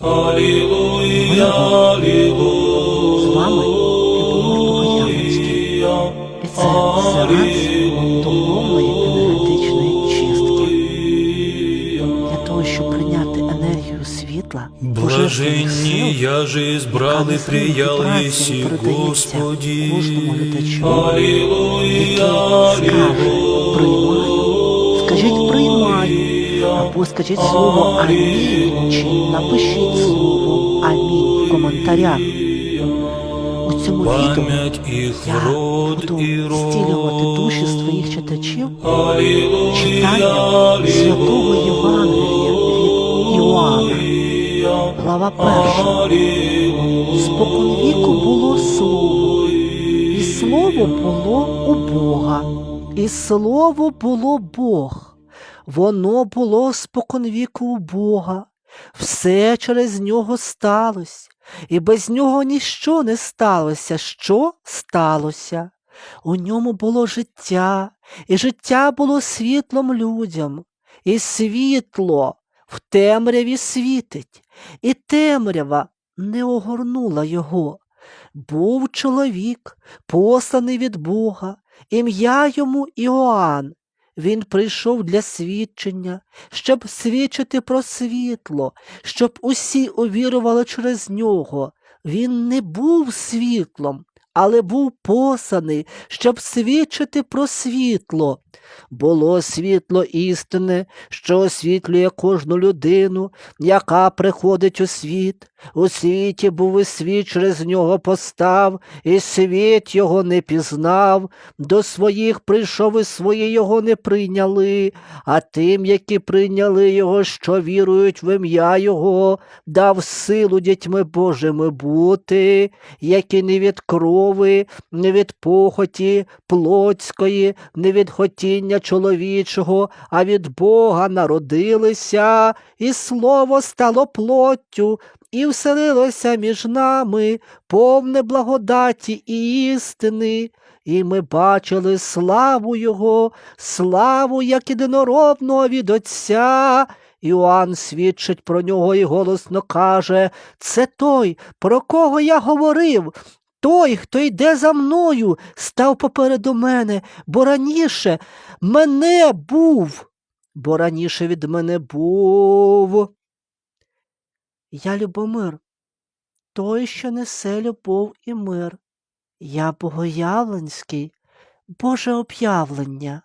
Алілуя, З вами. І це духовної енергетичної чистки. Для того, щоб прийняти енергію світла, божественних сил, Блаженні я же незримо приял єсі, Господі. кожному глядачу, Алілуя, який скаже або скажіть слово амінь, чи напишіть слово амінь в коментарях. У цьому відео я буду зцілювати душі своїх читачів читанням святого Євангелія від Іоанна, глава перша. Споконвіку було слово, і слово було у Бога, і слово було Бог. Воно було споконвіку у Бога, все через нього сталося, і без нього ніщо не сталося. Що сталося? У ньому було життя, і життя було світлом людям, і світло в темряві світить, і темрява не огорнула його. Був чоловік, посланий від Бога, ім'я йому Іоанн. Він прийшов для свідчення, щоб свідчити про світло, щоб усі увірували через нього. Він не був світлом, але був посланий, щоб свідчити про світло. Було світло істини, що освітлює кожну людину, яка приходить у світ. У світі був і світ через нього постав, і світ його не пізнав. До своїх прийшов і свої його не прийняли, а тим, які прийняли його, що вірують в ім'я Його, дав силу дітьми Божими бути, які не від крови, не від похоті плотської, не від хотіння чоловічого, а від Бога народилися, і слово стало плоттю, і вселилося між нами повне благодаті і істини. І ми бачили славу Його, славу як єдинородного від Отця. Іоанн свідчить про нього і голосно каже Це той, про кого я говорив. Той, хто йде за мною, став попереду мене, бо раніше мене був, бо раніше від мене був. Я Любомир, той, що несе любов і мир. Я Богоявленський, Боже об'явлення.